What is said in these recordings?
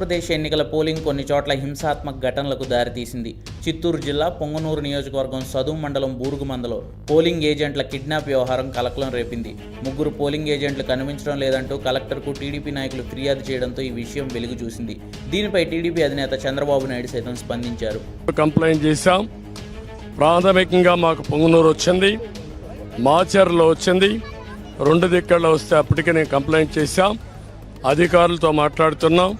ఆంధ్రప్రదేశ్ ఎన్నికల పోలింగ్ కొన్ని చోట్ల హింసాత్మక ఘటనలకు దారితీసింది. చిత్తూరు జిల్లా పొంగనూరు నియోజకవర్గం సదువు మండలం బూరుగుమందలో పోలింగ్ ఏజెంట్ల కిడ్నాప్ వ్యవహారం కలకలం రేపింది. ముగ్గురు పోలింగ్ ఏజెంట్లు కనిపించడం లేదంటూ కలెక్టర్కు టీడీపీ నాయకులు ఫిర్యాదు చేయడంతో ఈ విషయం వెలుగు చూసింది. దీనిపై టీడీపీ అధినేత చంద్రబాబు నాయుడు సైతం స్పందించారు. కంప్లైంట్ చేశాం. ప్రాథమికంగా మాకు పొంగనూరు వచ్చింది. మాచర్లో వచ్చింది. రెండు దిక్కల్లో వస్తే అప్పటికే నేను కంప్లైంట్ చేశాం. అధికారులతో మాట్లాడుతున్నాం.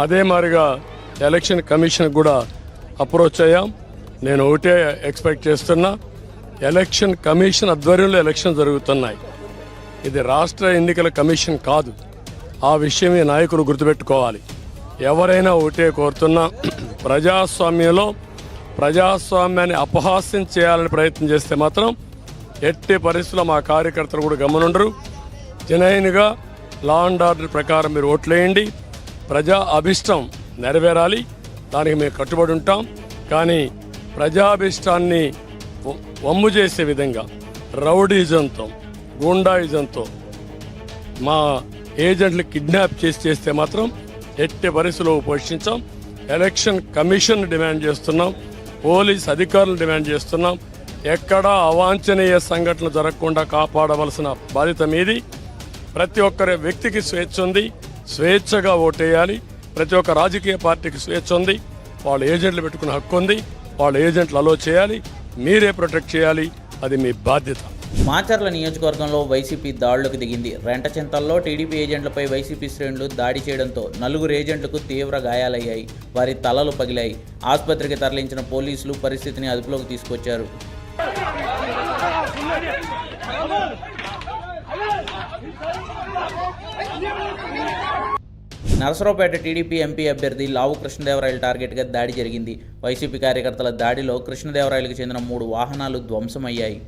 అదే మాదిరిగా ఎలక్షన్ కమిషన్ కూడా అప్రోచ్ అయ్యాం. నేను ఒకటే ఎక్స్పెక్ట్ చేస్తున్నా ఎలక్షన్ కమిషన్ ఆధ్వర్యంలో ఎలక్షన్ జరుగుతున్నాయి. ఇది రాష్ట్ర ఎన్నికల కమిషన్ కాదు. ఆ విషయం ఈ నాయకులు గుర్తుపెట్టుకోవాలి. ఎవరైనా ఒకటే కోరుతున్నా ప్రజాస్వామ్యంలో ప్రజాస్వామ్యాన్ని అపహాస్యం చేయాలని ప్రయత్నం చేస్తే మాత్రం ఎట్టి పరిస్థితుల్లో మా కార్యకర్తలు కూడా గమనుండరు. జనైన్గా లా అండ్ ఆర్డర్ ప్రకారం మీరు ఓట్లేయండి. ప్రజా అభిష్టం నెరవేరాలి. దానికి మేము కట్టుబడి ఉంటాం. కానీ ప్రజాభిష్టాన్ని వమ్ము చేసే విధంగా రౌడీజంతో గూండాయిజంతో మా ఏజెంట్లు కిడ్నాప్ చేసి చేస్తే మాత్రం ఎట్టి పరిస్థితుల్లో పోషించాం ఎలక్షన్ కమిషన్ డిమాండ్ చేస్తున్నాం. పోలీస్ అధికారులు డిమాండ్ చేస్తున్నాం. ఎక్కడా అవాంఛనీయ సంఘటనలు జరగకుండా కాపాడవలసిన బాధ్యత మీది. ప్రతి ఒక్కరి వ్యక్తికి స్వేచ్ఛ ఉంది. స్వేచ్ఛగా ఓటేయాలి. ప్రతి ఒక్క రాజకీయ పార్టీకి స్వేచ్ఛ ఉంది. వాళ్ళ ఏజెంట్లు పెట్టుకునే హక్కు ఉంది. వాళ్ళ ఏజెంట్లు అలో చేయాలి. మీరే ప్రొటెక్ట్ చేయాలి. అది మీ బాధ్యత. మాచర్ల నియోజకవర్గంలో వైసీపీ దాడులకు దిగింది. రెంటచింతల్లో టీడీపీ ఏజెంట్లపై వైసీపీ శ్రేణులు దాడి చేయడంతో నలుగురు ఏజెంట్లకు తీవ్ర గాయాలయ్యాయి. వారి తలలు పగిలాయి. ఆసుపత్రికి తరలించిన పోలీసులు పరిస్థితిని అదుపులోకి తీసుకొచ్చారు. నరసరావుపేట టీడీపీ ఎంపీ అభ్యర్థి లావు కృష్ణదేవరాయలు టార్గెట్గా దాడి జరిగింది. వైసీపీ కార్యకర్తల దాడిలో కృష్ణదేవరాయలకు చెందిన మూడు వాహనాలు ధ్వంసమయ్యాయి.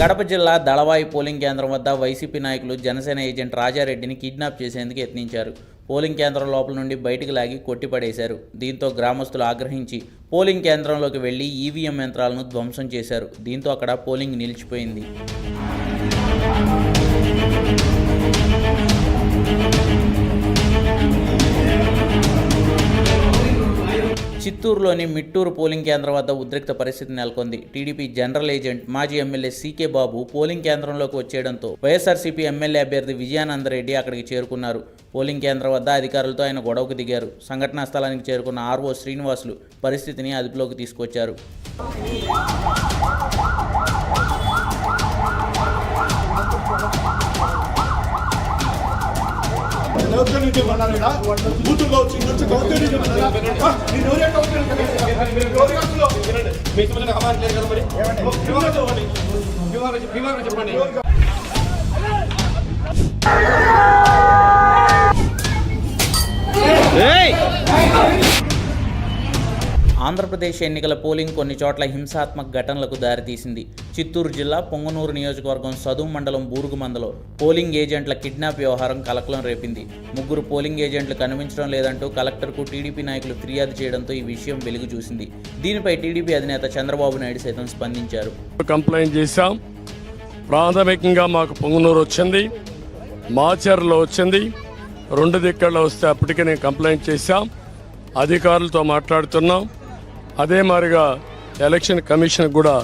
కడప జిల్లా దళవాయి పోలింగ్ కేంద్రం వద్ద వైసీపీ నాయకులు జనసేన ఏజెంట్ రాజారెడ్డిని కిడ్నాప్ చేసేందుకు యత్నించారు. పోలింగ్ కేంద్రం లోపల నుండి బయటకు లాగి కొట్టిపడేశారు. దీంతో గ్రామస్తులు ఆగ్రహించి పోలింగ్ కేంద్రంలోకి వెళ్ళి ఈవీఎం యంత్రాలను ధ్వంసం చేశారు. దీంతో అక్కడ పోలింగ్ నిలిచిపోయింది. చిత్తూరులోని మిట్టూరు పోలింగ్ కేంద్రం వద్ద ఉద్రిక్త పరిస్థితి నెలకొంది. టీడీపీ జనరల్ ఏజెంట్ మాజీ ఎమ్మెల్యే సీకే బాబు పోలింగ్ కేంద్రంలోకి వచ్చేయడంతో వైఎస్ఆర్సీపీ ఎమ్మెల్యే అభ్యర్థి విజయానందరెడ్డి అక్కడికి చేరుకున్నారు. పోలింగ్ కేంద్రం వద్ద అధికారులతో ఆయన గొడవకు దిగారు. సంఘటనా స్థలానికి చేరుకున్న ఆర్ఓ శ్రీనివాసులు పరిస్థితిని అదుపులోకి తీసుకొచ్చారు. వచ్చి నుంచి గౌతమికి మన్నారా నేను ఎవరే మీ సంబంధించిన అమ్మాయి లేదు కదా మరి? చెప్పండి. ఆంధ్రప్రదేశ్ ఎన్నికల పోలింగ్ కొన్ని చోట్ల హింసాత్మక ఘటనలకు దారితీసింది. చిత్తూరు జిల్లా పొంగనూరు నియోజకవర్గం సదువు మండలం బూరుగుమందలో పోలింగ్ ఏజెంట్ల కిడ్నాప్ వ్యవహారం కలకలం రేపింది. ముగ్గురు పోలింగ్ ఏజెంట్లు కనిపించడం లేదంటూ కలెక్టర్కు టీడీపీ నాయకులు ఫిర్యాదు చేయడంతో ఈ విషయం వెలుగు చూసింది. దీనిపై టీడీపీ అధినేత చంద్రబాబు నాయుడు సైతం స్పందించారు. కంప్లైంట్ చేశాం. ప్రాథమికంగా మాకు పొంగనూరు వచ్చింది. మాచర్లో వచ్చింది. రెండు దిక్కల్లో వస్తే అప్పటికే నేను కంప్లైంట్ చేశాం. అధికారులతో మాట్లాడుతున్నాం. అదే మాదిరిగా ఎలక్షన్ కమిషన్ కూడా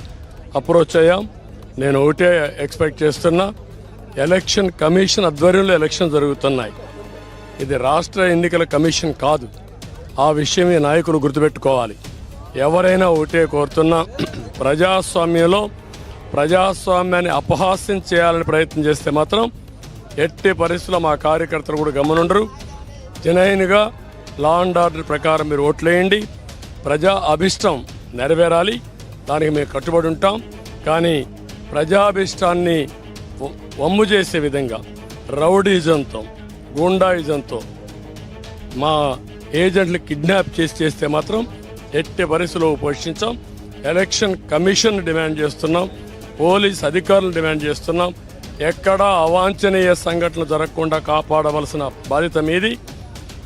అప్రోచ్ అయ్యాం. నేను ఒకటే ఎక్స్పెక్ట్ చేస్తున్నా ఎలక్షన్ కమిషన్ ఆధ్వర్యంలో ఎలక్షన్ జరుగుతున్నాయి. ఇది రాష్ట్ర ఎన్నికల కమిషన్ కాదు ఆ విషయం ఈ నాయకులు గుర్తుపెట్టుకోవాలి. ఎవరైనా ఒకటే కోరుతున్నా ప్రజాస్వామ్యంలో ప్రజాస్వామ్యాన్ని అపహాస్యం చేయాలని ప్రయత్నం చేస్తే మాత్రం ఎట్టి పరిస్థితుల్లో మా కార్యకర్తలు కూడా గమనుండరు. జనైన్గా లా అండ్ ఆర్డర్ ప్రకారం మీరు ఓట్లేయండి. ప్రజా అభిష్టం నెరవేరాలి. దానికి మేము కట్టుబడి ఉంటాం. కానీ ప్రజాభిష్టాన్ని వమ్ము చేసే విధంగా రౌడీజంతో గూండాయిజంతో మా ఏజెంట్లు కిడ్నాప్ చేసి చేస్తే మాత్రం ఎట్టి పరిస్థితుల్లో పోషించాం ఎలక్షన్ కమిషన్ డిమాండ్ చేస్తున్నాం. పోలీస్ అధికారులు డిమాండ్ చేస్తున్నాం. ఎక్కడా అవాంఛనీయ సంఘటనలు జరగకుండా కాపాడవలసిన బాధ్యత మీది.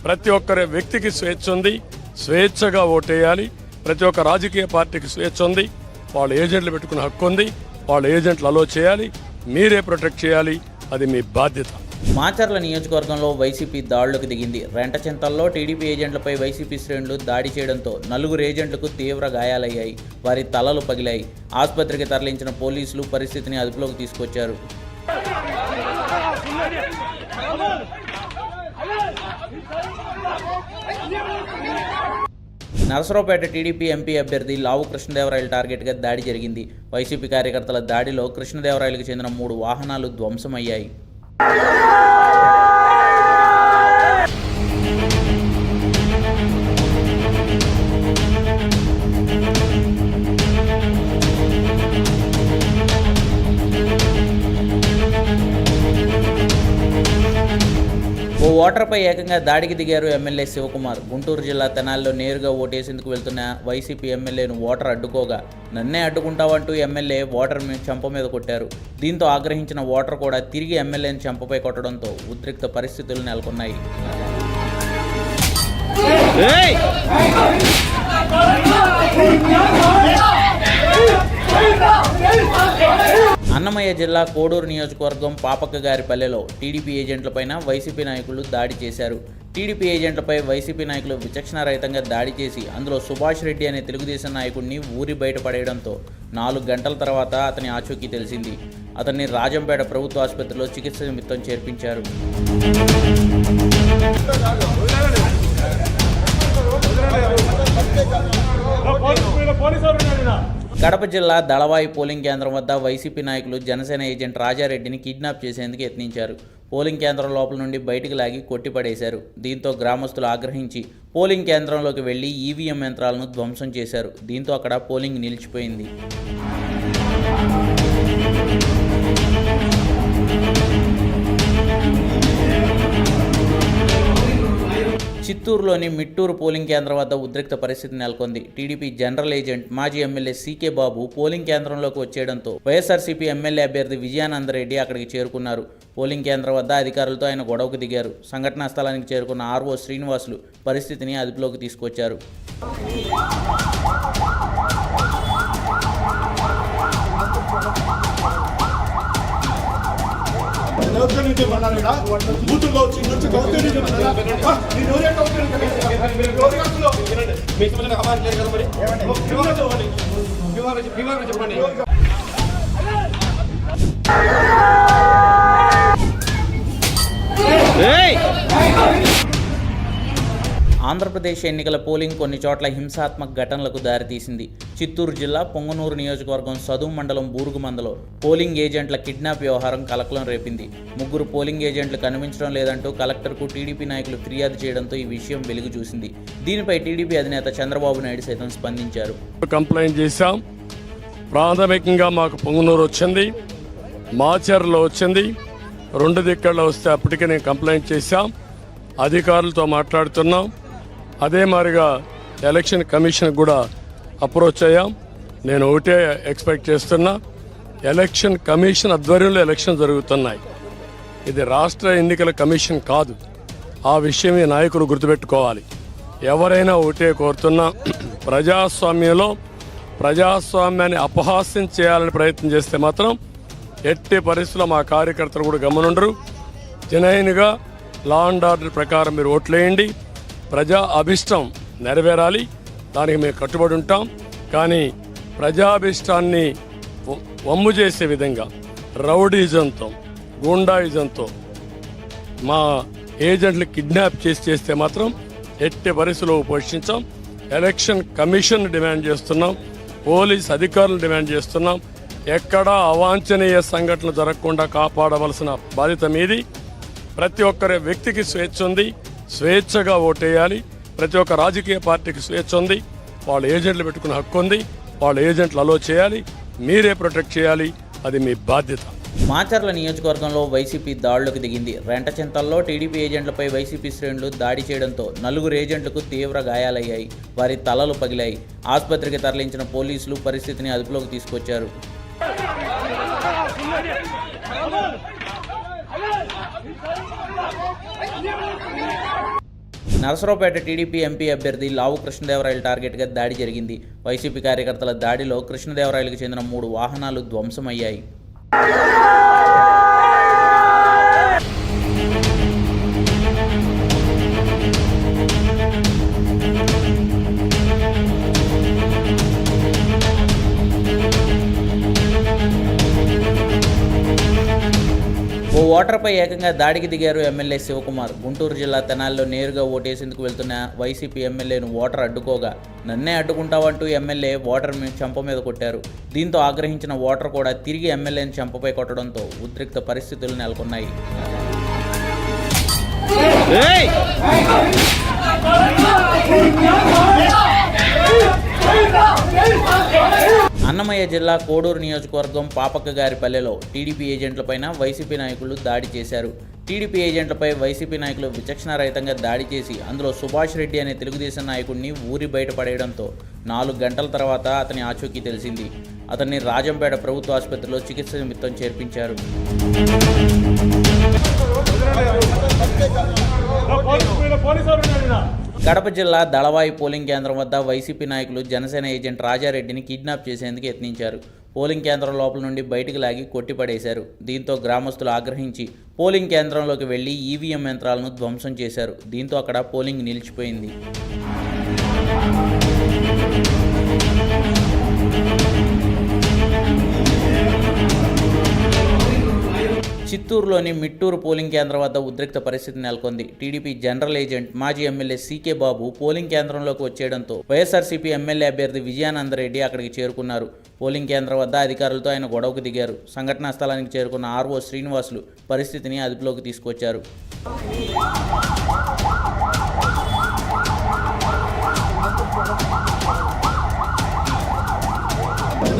ప్రతి ఒక్కరి వ్యక్తికి స్వేచ్ఛ ఉంది. స్వేచ్ఛగా ఓటేయాలి. ప్రతి ఒక్క రాజకీయ పార్టీకి స్వేచ్ఛ ఉంది. వాళ్ళ ఏజెంట్లు పెట్టుకునే హక్కు ఉంది. వాళ్ళ ఏజెంట్లు అలో చేయాలి. మీరే ప్రొటెక్ట్ చేయాలి. అది మీ బాధ్యత. మాచర్ల నియోజకవర్గంలో వైసీపీ దాడులకు దిగింది. రెంటచింతల్లో టీడీపీ ఏజెంట్లపై వైసీపీ శ్రేణులు దాడి చేయడంతో నలుగురు ఏజెంట్లకు తీవ్ర గాయాలయ్యాయి. వారి తలలు పగిలాయి. ఆసుపత్రికి తరలించిన పోలీసులు పరిస్థితిని అదుపులోకి తీసుకొచ్చారు. నరసరావుపేట టీడీపీ ఎంపీ అభ్యర్థి లావు కృష్ణదేవరాయలు టార్గెట్గా దాడి జరిగింది. వైసీపీ కార్యకర్తల దాడిలో కృష్ణదేవరాయలకు చెందిన మూడు వాహనాలు ధ్వంసమయ్యాయి. ఓ ఓటర్పై ఏకంగా దాడికి దిగారు ఎమ్మెల్యే శివకుమార్. గుంటూరు జిల్లా తెనాల్లో నేరుగా ఓటేసేందుకు వెళ్తున్న వైసీపీ ఎమ్మెల్యేను ఓటర్ అడ్డుకోగా నన్నే అడ్డుకుంటావంటూ ఎమ్మెల్యే ఓటర్ చెంప మీద కొట్టారు. దీంతో ఆగ్రహించిన ఓటర్ కూడా తిరిగి ఎమ్మెల్యేని చెంపపై కొట్టడంతో ఉద్రిక్త పరిస్థితులు నెలకొన్నాయి. అన్నమయ్య జిల్లా కోడూరు నియోజకవర్గం పాపక్క పల్లెలో టీడీపీ ఏజెంట్లపైన వైసీపీ నాయకులు దాడి చేశారు. టీడీపీ ఏజెంట్లపై వైసీపీ నాయకులు విచక్షణారహితంగా దాడి చేసి అందులో సుభాష్ రెడ్డి అనే తెలుగుదేశం నాయకుడిని ఊరి బయటపడేయడంతో నాలుగు గంటల తర్వాత అతని ఆచూకీ తెలిసింది. అతన్ని రాజంపేట ప్రభుత్వ ఆసుపత్రిలో చికిత్స నిమిత్తం చేర్పించారు. కడప జిల్లా దళవాయి పోలింగ్ కేంద్రం వద్ద వైసీపీ నాయకులు జనసేన ఏజెంట్ రాజారెడ్డిని కిడ్నాప్ చేసేందుకు యత్నించారు. పోలింగ్ కేంద్రం లోపల నుండి బయటకు లాగి కొట్టిపడేశారు. దీంతో గ్రామస్తులు ఆగ్రహించి పోలింగ్ కేంద్రంలోకి వెళ్ళి ఈవీఎం యంత్రాలను ధ్వంసం చేశారు. దీంతో అక్కడ పోలింగ్ నిలిచిపోయింది. చిత్తూరులోని మిట్టూరు పోలింగ్ కేంద్రం వద్ద ఉద్రిక్త పరిస్థితి నెలకొంది. టీడీపీ జనరల్ ఏజెంట్ మాజీ ఎమ్మెల్యే సీకే బాబు పోలింగ్ కేంద్రంలోకి వచ్చేయడంతో వైఎస్ఆర్సీపీ ఎమ్మెల్యే అభ్యర్థి విజయానందరెడ్డి అక్కడికి చేరుకున్నారు. పోలింగ్ కేంద్రం వద్ద అధికారులతో ఆయన గొడవకు దిగారు. సంఘటనా స్థలానికి చేరుకున్న ఆర్ఓ శ్రీనివాసులు పరిస్థితిని అదుపులోకి తీసుకొచ్చారు. కౌంటర్ నుంచి ఈడ. వచ్చి నుంచి కౌంటర్ నుంచి నేను ఎవరే లేదు కదా మరి చెప్పండి ఆంధ్రప్రదేశ్ ఎన్నికల పోలింగ్ కొన్ని చోట్ల హింసాత్మక ఘటనలకు దారితీసింది చిత్తూరు జిల్లా పొంగనూరు నియోజకవర్గం సదువు మండలం బూరుగుమందలో పోలింగ్ ఏజెంట్ల కిడ్నాప్ వ్యవహారం కలకలం రేపింది. ముగ్గురు పోలింగ్ ఏజెంట్లు కనిపించడం లేదంటూ కలెక్టర్కు టీడీపీ నాయకులు ఫిర్యాదు చేయడంతో ఈ విషయం వెలుగు చూసింది. దీనిపై టీడీపీ అధినేత చంద్రబాబు నాయుడు సైతం స్పందించారు. కంప్లైంట్ చేశాం. ప్రాథమికంగా మాకు పొంగనూరు వచ్చింది. మాచర్లో వచ్చింది. రెండు దిక్కల్లో వస్తే అప్పటికే నేను కంప్లైంట్ చేశాం. అధికారులతో మాట్లాడుతున్నాం. అదే మాదిరిగా ఎలక్షన్ కమిషన్ కూడా అప్రోచ్ అయ్యాం. నేను ఒకటే ఎక్స్పెక్ట్ చేస్తున్నా ఎలక్షన్ కమిషన్ ఆధ్వర్యంలో ఎలక్షన్ జరుగుతున్నాయి. ఇది రాష్ట్ర ఎన్నికల కమిషన్ కాదు. ఆ విషయం ఈ నాయకులు గుర్తుపెట్టుకోవాలి. ఎవరైనా ఒకటే కోరుతున్నా ప్రజాస్వామ్యంలో ప్రజాస్వామ్యాన్ని అపహాస్యం చేయాలని ప్రయత్నం చేస్తే మాత్రం ఎట్టి పరిస్థితుల్లో మా కార్యకర్తలు కూడా గమనుండరు. జనైన్గా లా అండ్ ఆర్డర్ ప్రకారం మీరు ఓట్లేయండి. ప్రజా అభిష్టం నెరవేరాలి. దానికి మేము కట్టుబడి ఉంటాం. కానీ ప్రజాభిష్టాన్ని వమ్ము చేసే విధంగా రౌడీజంతో గూండాయిజంతో మా ఏజెంట్లు కిడ్నాప్ చేసి చేస్తే మాత్రం ఎట్టి పరిస్థితుల్లో పోషించాం ఎలక్షన్ కమిషన్ డిమాండ్ చేస్తున్నాం. పోలీస్ అధికారులు డిమాండ్ చేస్తున్నాం. ఎక్కడా అవాంఛనీయ సంఘటనలు జరగకుండా కాపాడవలసిన బాధ్యత మీది. ప్రతి ఒక్కరి వ్యక్తికి స్వేచ్ఛ ఉంది. స్వేచ్ఛగా ఓటేయాలి. ప్రతి ఒక్క రాజకీయ పార్టీకి స్వేచ్ఛ ఉంది వాళ్ళ ఏజెంట్లు పెట్టుకునే హక్కు ఉంది వాళ్ళ ఏజెంట్లు అలో చేయాలి మీరే ప్రొటెక్ట్ చేయాలి అది మీ బాధ్యత. మాచర్ల నియోజకవర్గంలో వైసీపీ దాడులకు దిగింది. రెంటచింతల్లో టీడీపీ ఏజెంట్లపై వైసీపీ శ్రేణులు దాడి చేయడంతో నలుగురు ఏజెంట్లకు తీవ్ర గాయాలయ్యాయి. వారి తలలు పగిలాయి. ఆసుపత్రికి తరలించిన పోలీసులు పరిస్థితిని అదుపులోకి తీసుకొచ్చారు. నరసరావుపేట టీడీపీ ఎంపీ అభ్యర్థి లావు కృష్ణదేవరాయలు టార్గెట్గా దాడి జరిగింది. వైసీపీ కార్యకర్తల దాడిలో కృష్ణదేవరాయలకు చెందిన మూడు వాహనాలు ధ్వంసమయ్యాయి. ఓటర్పై ఏకంగా దాడికి దిగారు ఎమ్మెల్యే శివకుమార్. గుంటూరు జిల్లా తెనాల్లో నేరుగా ఓటేసేందుకు వెళ్తున్న వైసీపీ ఎమ్మెల్యేను ఓటర్ అడ్డుకోగా నన్నే అడ్డుకుంటావంటూ ఎమ్మెల్యే ఓటర్ చెంప మీద కొట్టారు. దీంతో ఆగ్రహించిన ఓటర్ కూడా తిరిగి ఎమ్మెల్యేని చెంపపై కొట్టడంతో ఉద్రిక్త పరిస్థితులు నెలకొన్నాయి. అన్నమయ్య జిల్లా కోడూరు నియోజకవర్గం పాపక్కగారిపల్లెలో టీడీపీ ఏజెంట్లపైన వైసీపీ నాయకులు దాడి చేశారు. టీడీపీ ఏజెంట్లపై వైసీపీ నాయకులు విచక్షణారహితంగా దాడి చేసి అందులో సుభాష్ రెడ్డి అనే తెలుగుదేశం నాయకుడిని ఊరి బయటపడేయడంతో నాలుగు గంటల తర్వాత అతని ఆచూకీ తెలిసింది. అతన్ని రాజంపేట ప్రభుత్వ ఆసుపత్రిలో చికిత్స నిమిత్తం చేర్పించారు. కడప జిల్లా దళవాయి పోలింగ్ కేంద్రం వద్ద వైసీపీ నాయకులు జనసేన ఏజెంట్ రాజారెడ్డిని కిడ్నాప్ చేసేందుకు యత్నించారు. పోలింగ్ కేంద్రం లోపల నుండి బయటకు లాగి కొట్టిపడేశారు. దీంతో గ్రామస్తులు ఆగ్రహించి పోలింగ్ కేంద్రంలోకి వెళ్ళి ఈవీఎం యంత్రాలను ధ్వంసం చేశారు. దీంతో అక్కడ పోలింగ్ నిలిచిపోయింది. చిత్తూరులోని మిట్టూరు పోలింగ్ కేంద్రం వద్ద ఉద్రిక్త పరిస్థితి నెలకొంది. టీడీపీ జనరల్ ఏజెంట్ మాజీ ఎమ్మెల్యే సీకే బాబు పోలింగ్ కేంద్రంలోకి వచ్చేయడంతో వైఎస్ఆర్సీపీ ఎమ్మెల్యే అభ్యర్థి విజయానందరెడ్డి అక్కడికి చేరుకున్నారు. పోలింగ్ కేంద్రం వద్ద అధికారులతో ఆయన గొడవకు దిగారు. సంఘటనా స్థలానికి చేరుకున్న ఆర్ఓ శ్రీనివాసులు పరిస్థితిని అదుపులోకి తీసుకొచ్చారు ఎవరికైనా ఇది కొనాలి ఈడ? బూతుల్లో వచ్చి నుంచి ఎవరికైనా ఇది కొనాలా? ఆ, నేను ఎవరైనా ఎవరికైనా ఎవరి కాసులో?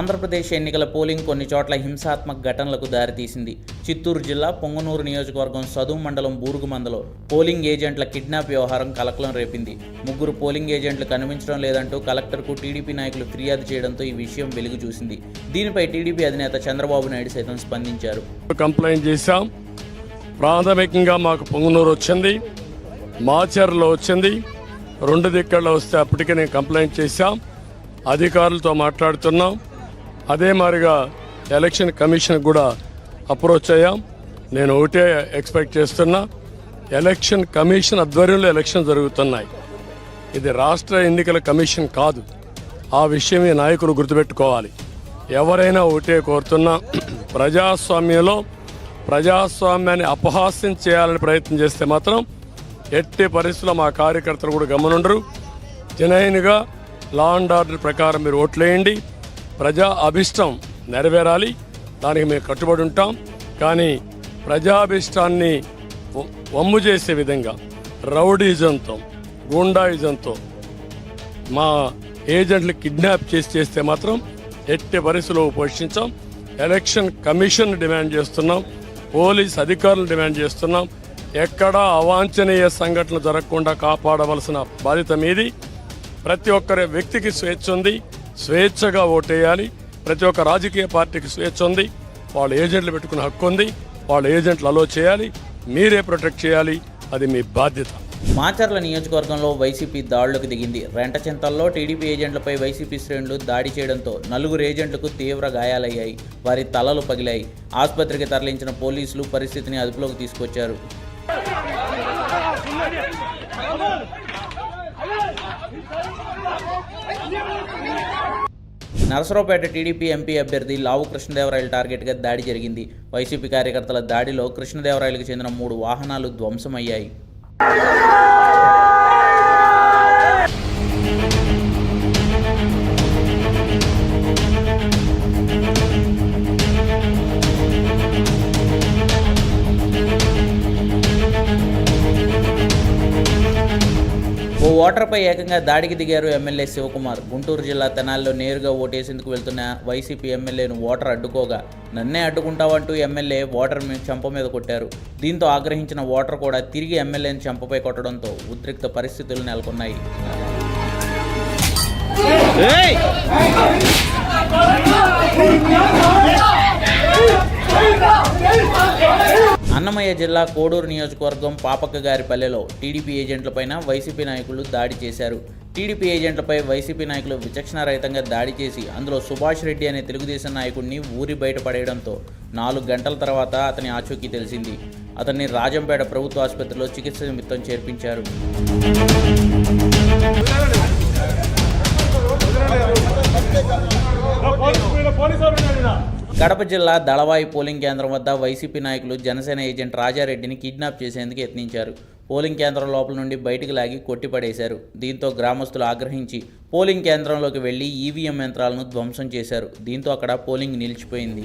ఆంధ్రప్రదేశ్ ఎన్నికల పోలింగ్ కొన్ని చోట్ల హింసాత్మక ఘటనలకు దారితీసింది. చిత్తూరు జిల్లా పొంగనూరు నియోజకవర్గం సదువు మండలం బూరుగుమందలో పోలింగ్ ఏజెంట్ల కిడ్నాప్ వ్యవహారం కలకలం రేపింది. ముగ్గురు పోలింగ్ ఏజెంట్లు కనిపించడం లేదంటూ కలెక్టర్కు టీడీపీ నాయకులు ఫిర్యాదు చేయడంతో ఈ విషయం వెలుగు చూసింది. దీనిపై టీడీపీ అధినేత చంద్రబాబు నాయుడు సైతం స్పందించారు. కంప్లైంట్ చేశాం. ప్రాథమికంగా మాకు పొంగనూరు వచ్చింది. మాచర్లో వచ్చింది. రెండు దిక్కల్లో వస్తే అప్పటికే నేను కంప్లైంట్ చేశాం. అధికారులతో మాట్లాడుతున్నాం. అదే మాదిరిగా ఎలక్షన్ కమిషన్ కూడా అప్రోచ్ అయ్యాం. నేను ఒకటే ఎక్స్పెక్ట్ చేస్తున్నా ఎలక్షన్ కమిషన్ ఆధ్వర్యంలో ఎలక్షన్ జరుగుతున్నాయి. ఇది రాష్ట్ర ఎన్నికల కమిషన్ కాదు ఆ విషయం ఈ నాయకులు గుర్తుపెట్టుకోవాలి. ఎవరైనా ఒకటే కోరుతున్నా ప్రజాస్వామ్యంలో ప్రజాస్వామ్యాన్ని అపహాస్యం చేయాలని ప్రయత్నం చేస్తే మాత్రం ఎట్టి పరిస్థితుల్లో మా కార్యకర్తలు కూడా గమనుండరు. జనైన్గా లా అండ్ ఆర్డర్ ప్రకారం మీరు ఓట్లేయండి. ప్రజా అభిష్టం నెరవేరాలి. దానికి మేము కట్టుబడి ఉంటాం. కానీ ప్రజాభిష్టాన్ని వమ్ము చేసే విధంగా రౌడీజంతో గూండాయిజంతో మా ఏజెంట్లు కిడ్నాప్ చేసి చేస్తే మాత్రం ఎట్టి పరిస్థితుల్లో పోషించాం ఎలక్షన్ కమిషన్ డిమాండ్ చేస్తున్నాం. పోలీస్ అధికారులు డిమాండ్ చేస్తున్నాం. ఎక్కడా అవాంఛనీయ సంఘటనలు జరగకుండా కాపాడవలసిన బాధ్యత మీది. ప్రతి ఒక్కరి వ్యక్తికి స్వేచ్ఛ ఉంది. స్వేచ్ఛగా ఓటేయాలి. ప్రతి ఒక్క రాజకీయ పార్టీకి స్వేచ్ఛ ఉంది. వాళ్ళ ఏజెంట్లు పెట్టుకునే హక్కు ఉంది. వాళ్ళ ఏజెంట్లు అలో చేయాలి. మీరే ప్రొటెక్ట్ చేయాలి. అది మీ బాధ్యత. మాచర్ల నియోజకవర్గంలో వైసీపీ దాడులకు దిగింది. రెంటచింతల్లో టీడీపీ ఏజెంట్లపై వైసీపీ శ్రేణులు దాడి చేయడంతో నలుగురు ఏజెంట్లకు తీవ్ర గాయాలయ్యాయి. వారి తలలు పగిలాయి. ఆసుపత్రికి తరలించిన పోలీసులు పరిస్థితిని అదుపులోకి తీసుకొచ్చారు. నరసరావుపేట టీడీపీ ఎంపీ అభ్యర్థి లావు కృష్ణదేవరాయలు టార్గెట్గా దాడి జరిగింది. వైసీపీ కార్యకర్తల దాడిలో కృష్ణదేవరాయలకు చెందిన మూడు వాహనాలు ధ్వంసమయ్యాయి. ఓ ఓటర్పై ఏకంగా దాడికి దిగారు ఎమ్మెల్యే శివకుమార్. గుంటూరు జిల్లా తెనాల్లో నేరుగా ఓటేసేందుకు వెళ్తున్న వైసీపీ ఎమ్మెల్యేను ఓటర్ అడ్డుకోగా. నన్నే అడ్డుకుంటావంటూ ఎమ్మెల్యే ఓటర్ చెంప మీద కొట్టారు. దీంతో ఆగ్రహించిన ఓటర్ కూడా తిరిగి ఎమ్మెల్యేని చెంపపై కొట్టడంతో ఉద్రిక్త పరిస్థితులు నెలకొన్నాయి. అన్నమయ్య జిల్లా కోడూరు నియోజకవర్గం పాపక్క గారిపల్లెలో టీడీపీ ఏజెంట్లపైన వైసీపీ నాయకులు దాడి చేశారు. టీడీపీ ఏజెంట్లపై వైసీపీ నాయకులు విచక్షణారహితంగా దాడి చేసి అందులో సుభాష్ రెడ్డి అనే తెలుగుదేశం నాయకుడిని ఊరి బయటపడేయడంతో నాలుగు గంటల తర్వాత అతని ఆచూకీ తెలిసింది. అతన్ని రాజంపేట ప్రభుత్వ ఆసుపత్రిలో చికిత్స నిమిత్తం చేర్పించారు. కడప జిల్లా దళవాయి పోలింగ్ కేంద్రం వద్ద వైసీపీ నాయకులు జనసేన ఏజెంట్ రాజారెడ్డిని కిడ్నాప్ చేసేందుకు యత్నించారు. పోలింగ్ కేంద్రం లోపల నుండి బయటకు లాగి కొట్టిపడేశారు. దీంతో గ్రామస్తులు ఆగ్రహించి పోలింగ్ కేంద్రంలోకి వెళ్ళి ఈవీఎం యంత్రాలను ధ్వంసం చేశారు. దీంతో అక్కడ పోలింగ్ నిలిచిపోయింది.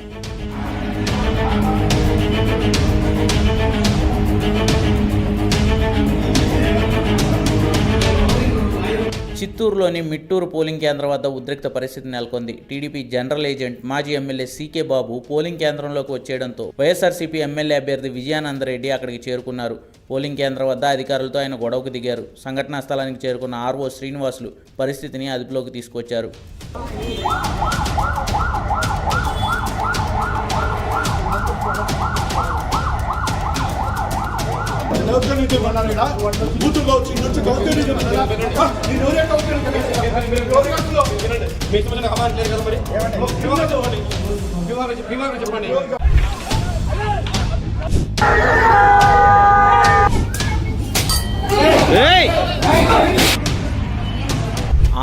చిత్తూరులోని మిట్టూరు పోలింగ్ కేంద్రం వద్ద ఉద్రిక్త పరిస్థితి నెలకొంది. టీడీపీ జనరల్ ఏజెంట్ మాజీ ఎమ్మెల్యే సీకే బాబు పోలింగ్ కేంద్రంలోకి వచ్చేయడంతో వైఎస్ఆర్సీపీ ఎమ్మెల్యే అభ్యర్థి విజయానందరెడ్డి అక్కడికి చేరుకున్నారు. పోలింగ్ కేంద్రం వద్ద అధికారులతో ఆయన గొడవకు దిగారు. సంఘటనా స్థలానికి చేరుకున్న ఆర్ఓ శ్రీనివాసులు పరిస్థితిని అదుపులోకి తీసుకొచ్చారు దౌర్జన్యం చేయమన్నారు ఇక్కడ బూతుల్లో వచ్చి నుంచి దౌర్జన్యం చేయమన్నారా? ఆ, నేను చెప్పండి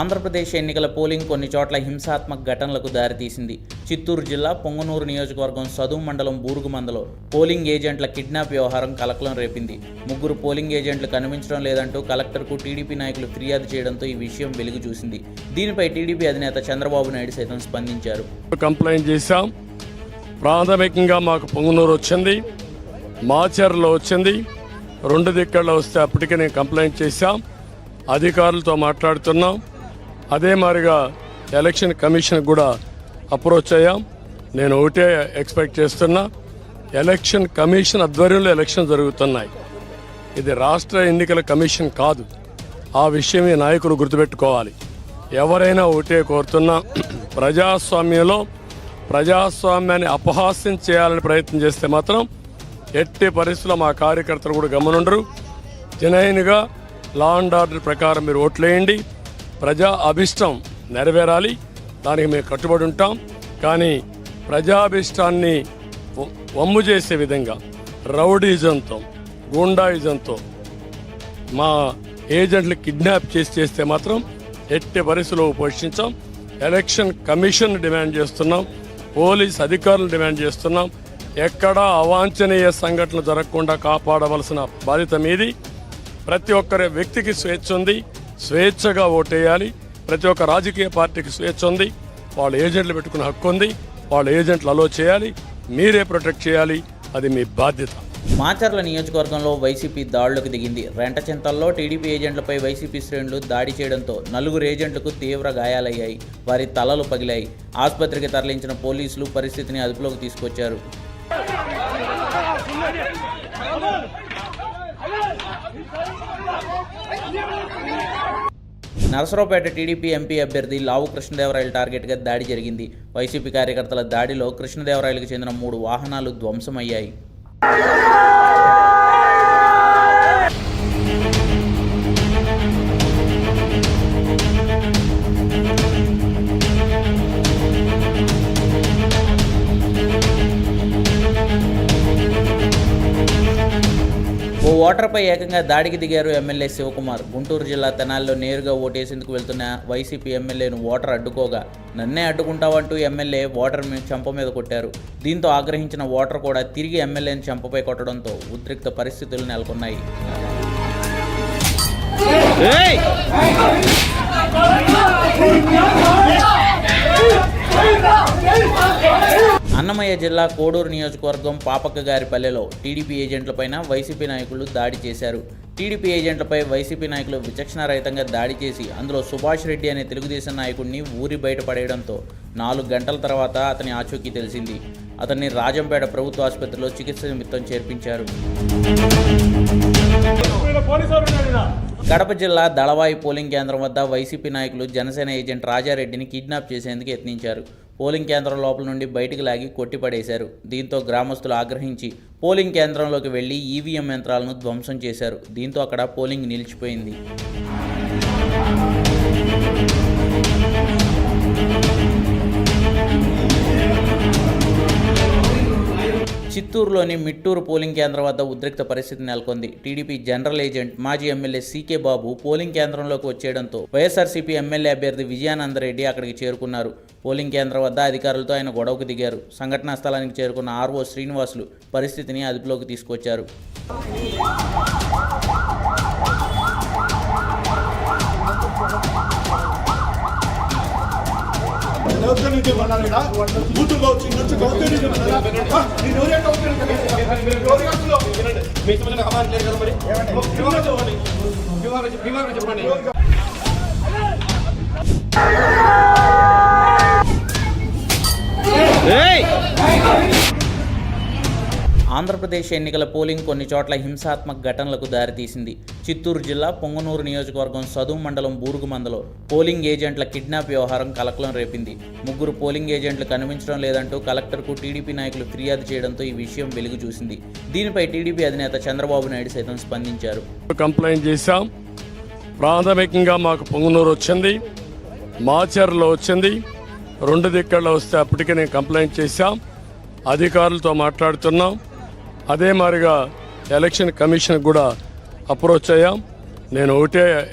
ఆంధ్రప్రదేశ్ ఎన్నికల పోలింగ్ కొన్ని చోట్ల హింసాత్మక ఘటనలకు దారితీసింది. చిత్తూరు జిల్లా పొంగనూరు నియోజకవర్గం సదువు మండలం బూరుగుమందలో పోలింగ్ ఏజెంట్ల కిడ్నాప్ వ్యవహారం కలకలం రేపింది. ముగ్గురు పోలింగ్ ఏజెంట్లు కనిపించడం లేదంటూ కలెక్టర్కు టీడీపీ నాయకులు ఫిర్యాదు చేయడంతో ఈ విషయం వెలుగు చూసింది. దీనిపై టీడీపీ అధినేత చంద్రబాబు నాయుడు సైతం స్పందించారు. కంప్లైంట్ చేశాం. ప్రాథమికంగా మాకు పొంగనూరు వచ్చింది. మాచర్లో వచ్చింది. రెండు దిక్కల్లో వస్తే అప్పటికే నేను కంప్లైంట్ చేశాం. అధికారులతో మాట్లాడుతున్నాం. అదే మాదిరిగా ఎలక్షన్ కమిషన్ కూడా అప్రోచ్ అయ్యాం. నేను ఒకటే ఎక్స్పెక్ట్ చేస్తున్నా ఎలక్షన్ కమిషన్ ఆధ్వర్యంలో ఎలక్షన్ జరుగుతున్నాయి. ఇది రాష్ట్ర ఎన్నికల కమిషన్ కాదు. ఆ విషయం ఈ నాయకులు గుర్తుపెట్టుకోవాలి. ఎవరైనా ఒకటే కోరుతున్నా ప్రజాస్వామ్యంలో ప్రజాస్వామ్యాన్ని అపహాస్యం చేయాలని ప్రయత్నం చేస్తే మాత్రం ఎట్టి పరిస్థితుల్లో మా కార్యకర్తలు కూడా గమనుండరు. జనైన్గా లా అండ్ ఆర్డర్ ప్రకారం మీరు ఓట్లేయండి. ప్రజా అభిష్టం నెరవేరాలి. దానికి మేము కట్టుబడి ఉంటాం. కానీ ప్రజాభిష్టాన్ని వమ్ము చేసే విధంగా రౌడీజంతో గూండాయిజంతో మా ఏజెంట్లు కిడ్నాప్ చేసి చేస్తే మాత్రం ఎట్టి పరిస్థితుల్లో పోషించాం ఎలక్షన్ కమిషన్ డిమాండ్ చేస్తున్నాం. పోలీస్ అధికారులు డిమాండ్ చేస్తున్నాం. ఎక్కడా అవాంఛనీయ సంఘటనలు జరగకుండా కాపాడవలసిన బాధ్యత మీది. ప్రతి ఒక్కరి వ్యక్తికి స్వేచ్ఛ ఉంది. స్వేచ్ఛగా ఓటేయాలి. ప్రతి ఒక్క రాజకీయ పార్టీకి స్వేచ్ఛ ఉంది వాళ్ళ ఏజెంట్లు పెట్టుకునే హక్కు ఉంది వాళ్ళ ఏజెంట్లు అలో చేయాలి మీరే ప్రొటెక్ట్ చేయాలి అది మీ బాధ్యత. మాచర్ల నియోజకవర్గంలో వైసీపీ దాడులకు దిగింది. రెంటచింతల్లో టీడీపీ ఏజెంట్లపై వైసీపీ శ్రేణులు దాడి చేయడంతో నలుగురు ఏజెంట్లకు తీవ్ర గాయాలయ్యాయి. వారి తలలు పగిలాయి. ఆసుపత్రికి తరలించిన పోలీసులు పరిస్థితిని అదుపులోకి తీసుకొచ్చారు. నరసరావుపేట టీడీపీ ఎంపీ అభ్యర్థి లావు కృష్ణదేవరాయలు టార్గెట్గా దాడి జరిగింది. వైసీపీ కార్యకర్తల దాడిలో కృష్ణదేవరాయలకు చెందిన మూడు వాహనాలు ధ్వంసమయ్యాయి. ఓటర్పై ఏకంగా దాడికి దిగారు ఎమ్మెల్యే శివకుమార్. గుంటూరు జిల్లా తెనాల్లో నేరుగా ఓటేసేందుకు వెళ్తున్న వైసీపీ ఎమ్మెల్యేను ఓటర్ అడ్డుకోగా. నన్నే అడ్డుకుంటావంటూ ఎమ్మెల్యే ఓటర్ మీ చెంప మీద కొట్టారు. దీంతో ఆగ్రహించిన ఓటర్ కూడా తిరిగి ఎమ్మెల్యేని చెంపపై కొట్టడంతో ఉద్రిక్త పరిస్థితులు నెలకొన్నాయి. అన్నమయ్య జిల్లా కోడూరు నియోజకవర్గం పాపక్క గారిపల్లెలో టీడీపీ ఏజెంట్లపైన వైసీపీ నాయకులు దాడి చేశారు. టీడీపీ ఏజెంట్లపై వైసీపీ నాయకులు విచక్షణారహితంగా దాడి చేసి అందులో సుభాష్ రెడ్డి అనే తెలుగుదేశం నాయకుడిని ఊరి బయటపడేయడంతో నాలుగు గంటల తర్వాత అతని ఆచూకీ తెలిసింది. అతన్ని రాజంపేట ప్రభుత్వ ఆసుపత్రిలో చికిత్స నిమిత్తం చేర్పించారు. కడప జిల్లా దళవాయి పోలింగ్ కేంద్రం వద్ద వైసీపీ నాయకులు జనసేన ఏజెంట్ రాజారెడ్డిని కిడ్నాప్ చేసేందుకు యత్నించారు. పోలింగ్ కేంద్రం లోపల నుండి బయటికి లాగి కొట్టిపడేశారు. దీంతో గ్రామస్తులు ఆగ్రహించి పోలింగ్ కేంద్రంలోకి వెళ్ళి ఈవీఎం యంత్రాలను ధ్వంసం చేశారు. దీంతో అక్కడ పోలింగ్ నిలిచిపోయింది. చిత్తూరులోని మిట్టూరు పోలింగ్ కేంద్రం వద్ద ఉద్రిక్త పరిస్థితి నెలకొంది. టీడీపీ జనరల్ ఏజెంట్ మాజీ ఎమ్మెల్యే సీకే బాబు పోలింగ్ కేంద్రంలోకి వచ్చేయడంతో వైఎస్ఆర్సీపీ ఎమ్మెల్యే అభ్యర్థి విజయానందరెడ్డి అక్కడికి చేరుకున్నారు. పోలింగ్ కేంద్రం వద్ద అధికారులతో ఆయన గొడవకు దిగారు. సంఘటనా స్థలానికి చేరుకున్న ఆర్ఓ శ్రీనివాసులు పరిస్థితిని అదుపులోకి తీసుకొచ్చారు. కౌన్సిలర్ నుంచి కొన్నాను బూతు బూతుల్లో నుంచి నుంచి మీ లేదు కదా మరి చెప్పండి చెప్పండి ఆంధ్రప్రదేశ్ ఎన్నికల పోలింగ్ కొన్ని చోట్ల హింసాత్మక ఘటనలకు దారితీసింది. చిత్తూరు జిల్లా పొంగనూరు నియోజకవర్గం సదువు మండలం బూరుగుమందలో పోలింగ్ ఏజెంట్ల కిడ్నాప్ వ్యవహారం కలకలం రేపింది. ముగ్గురు పోలింగ్ ఏజెంట్లు కనిపించడం లేదంటూ కలెక్టర్కు టీడీపీ నాయకులు ఫిర్యాదు చేయడంతో ఈ విషయం వెలుగు చూసింది. దీనిపై టీడీపీ అధినేత చంద్రబాబు నాయుడు సైతం స్పందించారు. కంప్లైంట్ చేశాం. ప్రాథమికంగా మాకు పొంగనూరు వచ్చింది. మాచర్లో వచ్చింది. రెండు దిక్కల్లో వస్తే అప్పటికే నేను కంప్లైంట్ చేశాం. అధికారులతో మాట్లాడుతున్నాం. అదే మాదిరిగా ఎలక్షన్ కమిషన్ కూడా అప్రోచ్ అయ్యాం. నేను ఒకటే